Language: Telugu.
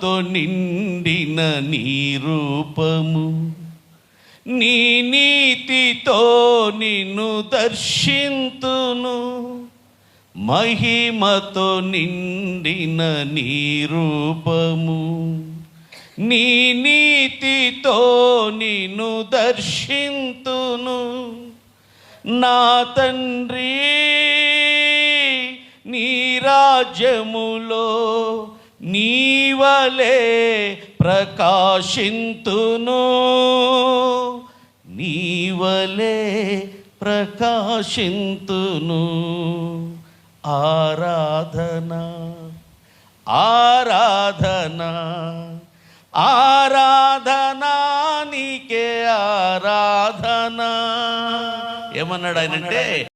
తో నిండిన నీ రూపము నీ నీతితో నిన్ను దర్శింతును మహిమతో నిండిన నీ రూపము నీ నీతితో నిన్ను దర్శింతును. నా తండ్రి నీ రాజ్యములో వలే ప్రకాశింతును. నీవలే ప్రకాశింతును. ఆరాధన ఆరాధన ఆరాధన నీకే ఆరాధన. ఏమన్నాడు ఆయనంటే